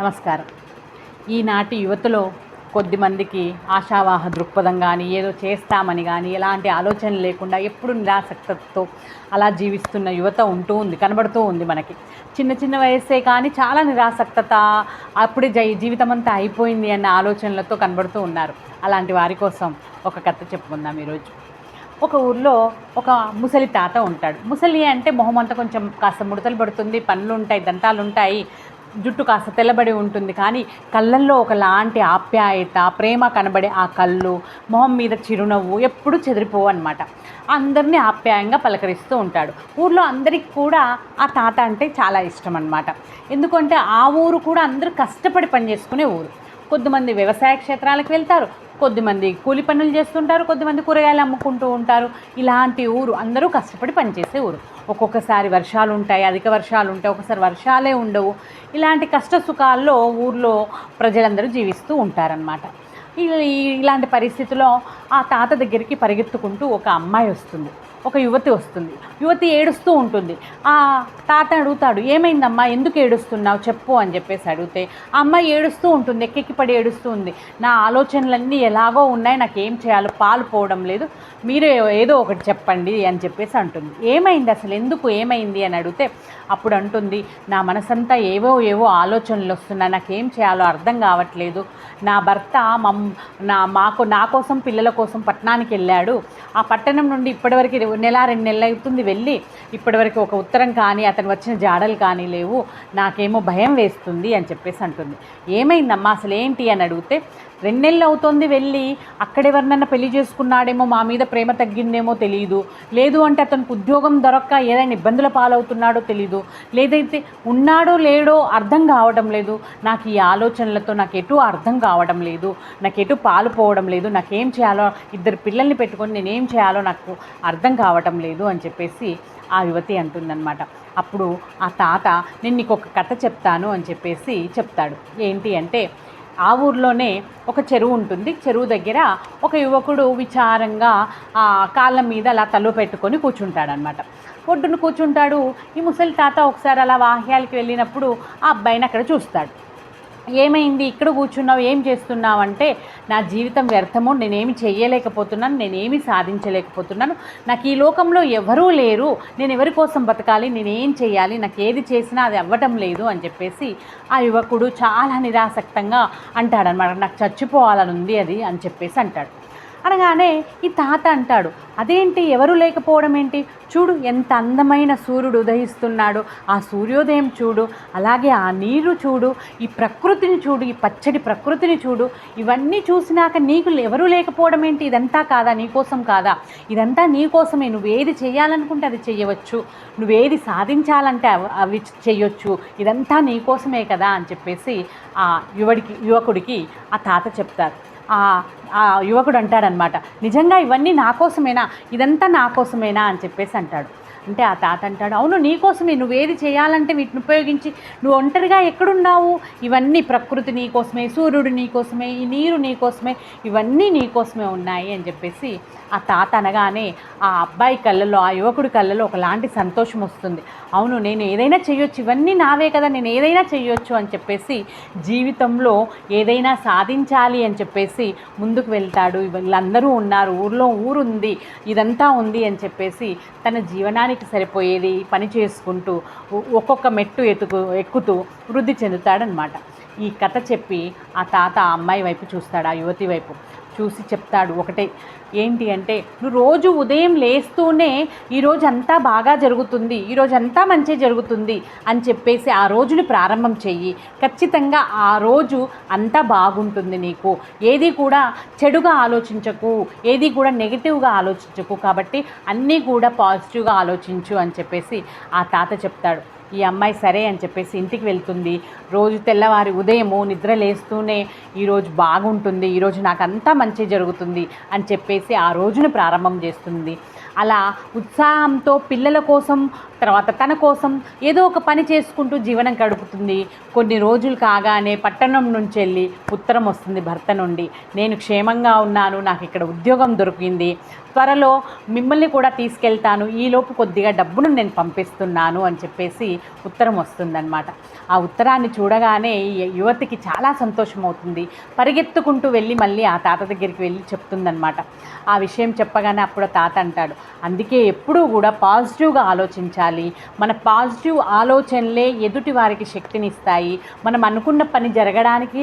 నమస్కారం. ఈనాటి యువతలో కొద్దిమందికి ఆశావాహ దృక్పథం కానీ ఏదో చేస్తామని కానీ ఎలాంటి ఆలోచన లేకుండా ఎప్పుడు నిరాసక్తతో అలా జీవిస్తున్న యువత ఉంటూ ఉంది కనబడుతూ ఉంది మనకి. చిన్న చిన్న వయస్సే కానీ చాలా నిరాసక్తత అప్పుడే జై జీవితం అంతా అయిపోయింది అన్న ఆలోచనలతో కనబడుతూ ఉన్నారు. అలాంటి వారి కోసం ఒక కథ చెప్పుకుందాం ఈరోజు. ఒక ఊర్లో ఒక ముసలి తాత ఉంటాడు. ముసలి అంటే మొహం అంతా కొంచెం కాస్త ముడతలు పడుతుంది పనులు ఉంటాయి దంతాలు ఉంటాయి జుట్టు కాస్త తెల్లబడి ఉంటుంది. కానీ కళ్ళల్లో ఒకలాంటి ఆప్యాయత ప్రేమ కనబడే ఆ కళ్ళు మొహం మీద చిరునవ్వు ఎప్పుడూ చెదిరిపోవు అనమాట అందరినీ ఆప్యాయంగా పలకరిస్తూ ఉంటాడు. ఊర్లో అందరికి కూడా ఆ తాత అంటే చాలా ఇష్టం అనమాట ఎందుకంటే ఆ ఊరు కూడా అందరూ కష్టపడి పనిచేసుకునే ఊరు. కొద్దిమంది వ్యవసాయ క్షేత్రాలకు వెళ్తారు కొద్దిమంది కూలి పనులు చేస్తుంటారు కొద్దిమంది కూరగాయలు అమ్ముకుంటూ ఉంటారు. ఇలాంటి ఊరు అందరూ కష్టపడి పనిచేసే ఊరు. ఒక్కొక్కసారి వర్షాలు ఉంటాయి అధిక వర్షాలు ఉంటాయి ఒకసారి వర్షాలే ఉండవు. ఇలాంటి కష్ట సుఖాల్లో ఊర్లో ప్రజలందరూ జీవిస్తూ ఉంటారనమాట ఇలాంటి పరిస్థితిలో ఆ తాత దగ్గరికి పరిగెత్తుకుంటూ ఒక అమ్మాయి వస్తుంది. ఒక యువతి వస్తుంది. యువతి ఏడుస్తూ ఉంటుంది. ఆ తాత అడుగుతాడు ఏమైందమ్మా? ఎందుకు ఏడుస్తున్నావు? చెప్పు అని చెప్పేసి అడిగితే ఆ అమ్మాయి ఏడుస్తూ ఉంటుంది. ఎక్కెక్కి పడి ఏడుస్తూ ఉంది. నా ఆలోచనలన్నీ ఎలాగో ఉన్నాయి. నాకు ఏం చేయాలో పాలు పోవడం లేదు. మీరే ఏదో ఒకటి చెప్పండి అని చెప్పేసి అంటుంది. ఏమైంది అసలు? ఎందుకు ఏమైంది? అని అడిగితే అప్పుడు అంటుంది నా మనసంతా ఏవో ఏవో ఆలోచనలు వస్తున్నాయి. నాకేం చేయాలో అర్థం కావట్లేదు. నా భర్త మమ్ నా మాకు నా కోసం పిల్లల కోసం పట్టణానికి వెళ్ళాడు. ఆ పట్టణం నుండి ఇప్పటివరకు నెల రెండు నెలలు అవుతుంది వెళ్ళి ఇప్పటివరకు ఒక ఉత్తరం కానీ అతను వచ్చిన జాడలు కానీ లేవు. నాకేమో భయం వేస్తుంది అని చెప్పేసి అంటుంది. ఏమైందమ్మా? అసలు ఏంటి అని అడిగితే రెండు నెలలు వెళ్ళి వెళ్ళి అక్కడెవరినన్నా పెళ్ళి చేసుకున్నాడేమో మా మీద ప్రేమ తగ్గిందేమో తెలియదు లేదు అంటే అతనికి ఉద్యోగం దొరక్క ఏదైనా ఇబ్బందుల పాలవుతున్నాడో తెలీదు. లేదైతే ఉన్నాడో లేడో అర్థం కావడం లేదు. నాకు ఈ ఆలోచనలతో నాకు ఎటు అర్థం కావడం లేదు. నాకు ఎటు పాలు పోవడం లేదు. నాకేం చేయాలో ఇద్దరు పిల్లల్ని పెట్టుకొని నేనేం చేయాలో నాకు అర్థం కావటం లేదు అని చెప్పేసి ఆ యువతి అంటుందన్నమాట. అప్పుడు ఆ తాత నేను నీకు ఒక కథ చెప్తాను అని చెప్పేసి చెప్తాడు. ఏంటి అంటే ఆ ఊర్లోనే ఒక చెరువు ఉంటుంది. చెరువు దగ్గర ఒక యువకుడు విచారంగా ఆ కాళ్ళ మీద అలా తలు పెట్టుకొని కూర్చుంటాడనమాట ఒడ్డున కూర్చుంటాడు. ఈ ముసలి తాత ఒకసారి అలా వాహ్యాలకి వెళ్ళినప్పుడు ఆ అబ్బాయిని అక్కడ చూస్తాడు. ఏమైంది? ఇక్కడ కూర్చున్నావు ఏం చేస్తున్నావు అంటే నా జీవితం వ్యర్థము నేనేమి చేయలేకపోతున్నాను నేనేమి సాధించలేకపోతున్నాను. నాకు ఈ లోకంలో ఎవరూ లేరు. నేను ఎవరి కోసం బతకాలి? నేనేం చేయాలి నాకు ఏది చేసినా అది అవ్వటం లేదు అని చెప్పేసి ఆ యువకుడు చాలా నిరాసక్తంగా అంటాడనమాట నాకు చచ్చిపోవాలని ఉంది అది అని చెప్పేసి అంటాడు. అనగానే ఈ తాత అంటాడు అదేంటి? ఎవరు లేకపోవడం ఏంటి? చూడు ఎంత అందమైన సూర్యుడు ఉదయిస్తున్నాడు. ఆ సూర్యోదయం చూడు అలాగే ఆ నీరు చూడు ఈ ప్రకృతిని చూడు ఈ పచ్చడి ప్రకృతిని చూడు. ఇవన్నీ చూసినాక నీకు ఎవరు లేకపోవడం ఏంటి? ఇదంతా కాదా? నీకోసం కాదా? ఇదంతా నీకోసమే నువ్వు ఏది చేయాలనుకుంటే అది చేయవచ్చు. నువ్వేది సాధించాలంటే అవి చేయొచ్చు. ఇదంతా నీకోసమే కదా? అని చెప్పేసి ఆ యువడికి యువకుడికి ఆ తాత చెప్తారు. ఆ యువకుడు అంటాడనమాట నిజంగా ఇవన్నీ నా కోసమేనా? ఇదంతా నా కోసమేనా? అని చెప్పేసి అంటాడు. అంటే ఆ తాత అంటాడు అవును నీకోసమే నువ్వేది చేయాలంటే వీటిని ఉపయోగించి నువ్వు ఒంటరిగా ఎక్కడున్నావు? ఇవన్నీ ప్రకృతి నీకోసమే సూర్యుడు నీకోసమే ఈ నీరు నీకోసమే ఇవన్నీ నీకోసమే ఉన్నాయి అని చెప్పేసి ఆ తాత అనగానే ఆ అబ్బాయి కళ్ళలో ఆ యువకుడి కళ్ళలో ఒకలాంటి సంతోషం వస్తుంది. అవును నేను ఏదైనా చేయొచ్చు. ఇవన్నీ నావే కదా. నేను ఏదైనా చేయొచ్చు అని చెప్పేసి జీవితంలో ఏదైనా సాధించాలి అని చెప్పేసి ముందుకు వెళ్తాడు. వీళ్ళందరూ ఉన్నారు. ఊర్లో ఊరుంది. ఇదంతా ఉంది అని చెప్పేసి తన కాలానికి సరిపోయేది పని చేసుకుంటూ ఒక్కొక్క మెట్టు ఎత్తుకు ఎక్కుతూ వృద్ధి చెందుతాడనమాట ఈ కథ చెప్పి ఆ తాత ఆ అమ్మాయి వైపు చూస్తాడు ఆ యువతి వైపు చూసి చెప్తాడు ఒకటే. ఏంటి అంటే నువ్వు రోజు ఉదయం లేస్తూనే ఈరోజు అంతా బాగా జరుగుతుంది ఈరోజు అంతా మంచి జరుగుతుంది అని చెప్పేసి ఆ రోజుని ప్రారంభం చెయ్యి. ఖచ్చితంగా ఆ రోజు అంతా బాగుంటుంది నీకు. ఏది కూడా చెడుగా ఆలోచించకు ఏది కూడా నెగిటివ్గా ఆలోచించకు కాబట్టి అన్నీ కూడా పాజిటివ్గా ఆలోచించు అని చెప్పేసి ఆ తాత చెప్తాడు. ఈ అమ్మాయి సరే అని చెప్పేసి ఇంటికి వెళ్తుంది. రోజు తెల్లవారి ఉదయము నిద్ర లేస్తూనే ఈరోజు బాగుంటుంది ఈరోజు నాకు అంతా మంచి జరుగుతుంది అని చెప్పేసి ఆ రోజును ప్రారంభం చేస్తుంది. అలా ఉత్సాహంతో పిల్లల కోసం తర్వాత తన కోసం ఏదో ఒక పని చేసుకుంటూ జీవనం గడుపుతుంది. కొన్ని రోజులు కాగానే పట్టణం నుంచి వెళ్ళి ఉత్తరం వస్తుంది భర్త నుండి. నేను క్షేమంగా ఉన్నాను నాకు ఇక్కడ ఉద్యోగం దొరికింది. త్వరలో మిమ్మల్ని కూడా తీసుకెళ్తాను. ఈలోపు కొద్దిగా డబ్బును నేను పంపిస్తున్నాను అని చెప్పేసి ఉత్తరం వస్తుందన్నమాట. ఆ ఉత్తరాన్ని చూడగానే యువతికి చాలా సంతోషం అవుతుంది. పరిగెత్తుకుంటూ వెళ్ళి మళ్ళీ ఆ తాత దగ్గరికి వెళ్ళి చెప్తుందన్నమాట. ఆ విషయం చెప్పగానే అప్పుడు తాత అంటాడు అందుకే ఎప్పుడూ కూడా పాజిటివ్గా ఆలోచించాలి. మన పాజిటివ్ ఆలోచనలే ఎదుటి వారికి శక్తినిస్తాయి. మనం అనుకున్న పని జరగడానికి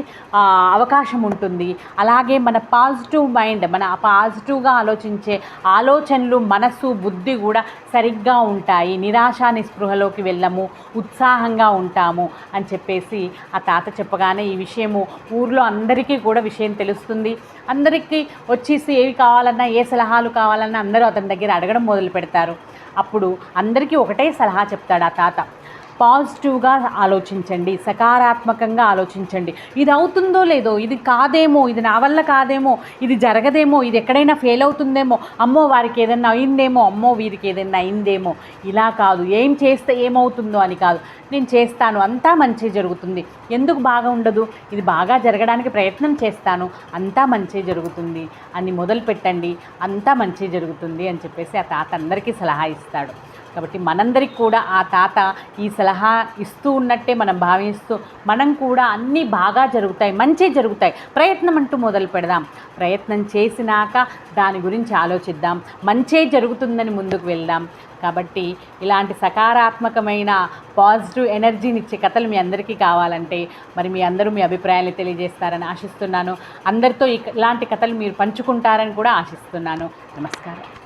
అవకాశం ఉంటుంది. అలాగే మన పాజిటివ్ మైండ్ మన పాజిటివ్గా ఆలోచించే ఆలోచనలు మనసు బుద్ధి కూడా సరిగ్గా ఉంటాయి. నిరాశ నిస్పృహలోకి వెళ్ళము ఉత్సాహంగా ఉంటాము అని చెప్పేసి ఆ తాత చెప్పగానే ఈ విషయము ఊర్లో అందరికీ కూడా విషయం తెలుస్తుంది. అందరికీ వచ్చేసి ఏవి కావాలన్నా ఏ సలహాలు కావాలన్నా అందరూ అతని దగ్గర అడగడం మొదలు పెడతారు. అప్పుడు అందరికీ ఒకటే సలహా చెప్తాడు ఆ తాత. పాజిటివ్గా ఆలోచించండి సకారాత్మకంగా ఆలోచించండి. ఇది అవుతుందో లేదో ఇది కాదేమో ఇది నా వల్ల కాదేమో ఇది జరగదేమో ఇది ఎక్కడైనా ఫెయిల్ అవుతుందేమో అమ్మో వారికి ఏదైనా అయిందేమో అమ్మో వీరికి ఏదైనా అయిందేమో ఇలా కాదు. ఏం చేస్తే ఏమవుతుందో అని కాదు. నేను చేస్తాను అంతా మంచి జరుగుతుంది. ఎందుకు బాగా ఉండదు? ఇది బాగా జరగడానికి ప్రయత్నం చేస్తాను అంతా మంచి జరుగుతుంది అని మొదలు పెట్టండి అంతా మంచి జరుగుతుంది అని చెప్పేసి ఆ తాత అందరికీ సలహా ఇస్తాడు. కాబట్టి మనందరికి కూడా ఆ తాత ఈ సలహా ఇస్తూ ఉన్నట్టే మనం భావిస్తూ మనం కూడా అన్నీ బాగా జరుగుతాయి మంచి జరుగుతాయి. ప్రయత్నం అంటూ మొదలు పెడదాం. ప్రయత్నం చేసినాక దాని గురించి ఆలోచిద్దాం. మంచే జరుగుతుందని ముందుకు వెళ్దాం. కాబట్టి ఇలాంటి సకారాత్మకమైన పాజిటివ్ ఎనర్జీని ఇచ్చే కథలు మీ అందరికీ కావాలంటే మరి మీ అందరూ మీ అభిప్రాయాలు తెలియజేస్తారని ఆశిస్తున్నాను. అందరితో ఇలాంటి కథలు మీరు పంచుకుంటారని కూడా ఆశిస్తున్నాను. నమస్కారం.